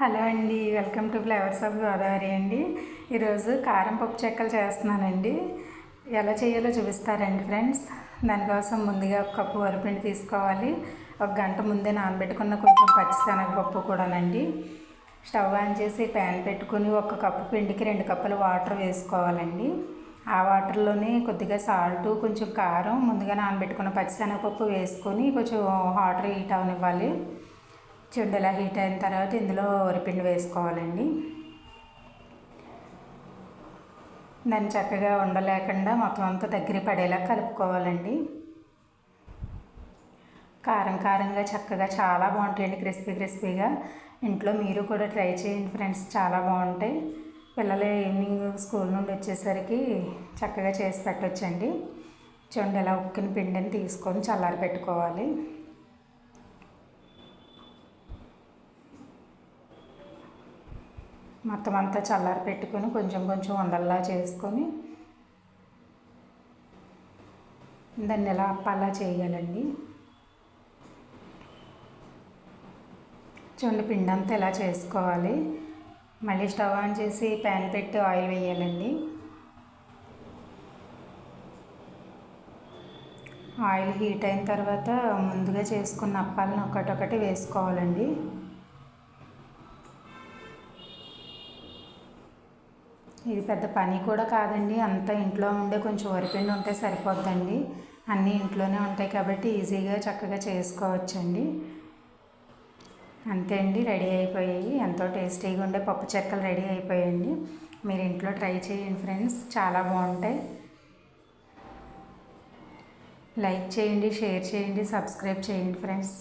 Hello అండి welcome to flavours of Godavari అండి. ఈరోజు కారం పప్పు చెక్కలు చేస్తున్నానండి. ఎలా చేయాలో చూపిస్తారండి ఫ్రెండ్స్. దానికోసం ముందుగా ఒక కప్పు వరిపిండి తీసుకోవాలి. ఒక గంట ముందే నానబెట్టుకున్న కొంచెం పచ్చిశనగపప్పు కూడానండి. స్టవ్ ఆన్ చేసి ప్యాన్ పెట్టుకుని ఒక కప్పు పిండికి రెండు కప్పులు వాటర్ వేసుకోవాలండి. ఆ వాటర్లోనే కొద్దిగా సాల్ట్ కొంచెం కారం ముందుగా నానబెట్టుకున్న పచ్చిశనగపప్పు వేసుకొని కొంచెం వాటర్ హీట్ అవనివ్వాలి. చూడండి ఇలా హీట్ అయిన తర్వాత ఇందులో వరిపిండి వేసుకోవాలండి. దాన్ని చక్కగా ఉండలేకుండా మొత్తం అంతా దగ్గర పడేలా కలుపుకోవాలండి. కారం కారంగా చక్కగా చాలా బాగుంటాయండి క్రిస్పీ క్రిస్పీగా. ఇంట్లో మీరు కూడా ట్రై చేయండి ఫ్రెండ్స్ చాలా బాగుంటాయి. పిల్లలు ఈవినింగ్ స్కూల్ నుండి వచ్చేసరికి చక్కగా చేసి పెట్టొచ్చండి. చూడండి ఇలా ఉక్కిన పిండిని తీసుకొని చల్లారి పెట్టుకోవాలి. మొత్తం అంతా చల్లారి పెట్టుకొని కొంచెం కొంచెం ఉండల్లా చేసుకొని దాన్ని ఎలా అప్పాలా చేయాలండి చూడండి పిండి అంతా ఎలా చేసుకోవాలి. మళ్ళీ స్టవ్ ఆన్ చేసి ప్యాన్ పెట్టి ఆయిల్ వేయాలండి. ఆయిల్ హీట్ అయిన తర్వాత ముందుగా చేసుకున్న అప్పాలను ఒకటొకటి వేసుకోవాలండి. ఇది పెద్ద పని కూడా కాదండి. అంతా ఇంట్లో ఉండే కొంచెం వరిపిండి ఉంటే సరిపోద్దండి. అన్నీ ఇంట్లోనే ఉంటాయి కాబట్టి ఈజీగా చక్కగా చేసుకోవచ్చండి. అంతే అండి రెడీ అయిపోయాయి. ఎంతో టేస్టీగా ఉండే పప్పు చెక్కలు రెడీ అయిపోయాయండి. మీరు ఇంట్లో ట్రై చేయండి ఫ్రెండ్స్ చాలా బాగుంటాయి. లైక్ చేయండి షేర్ చేయండి సబ్స్క్రైబ్ చేయండి ఫ్రెండ్స్.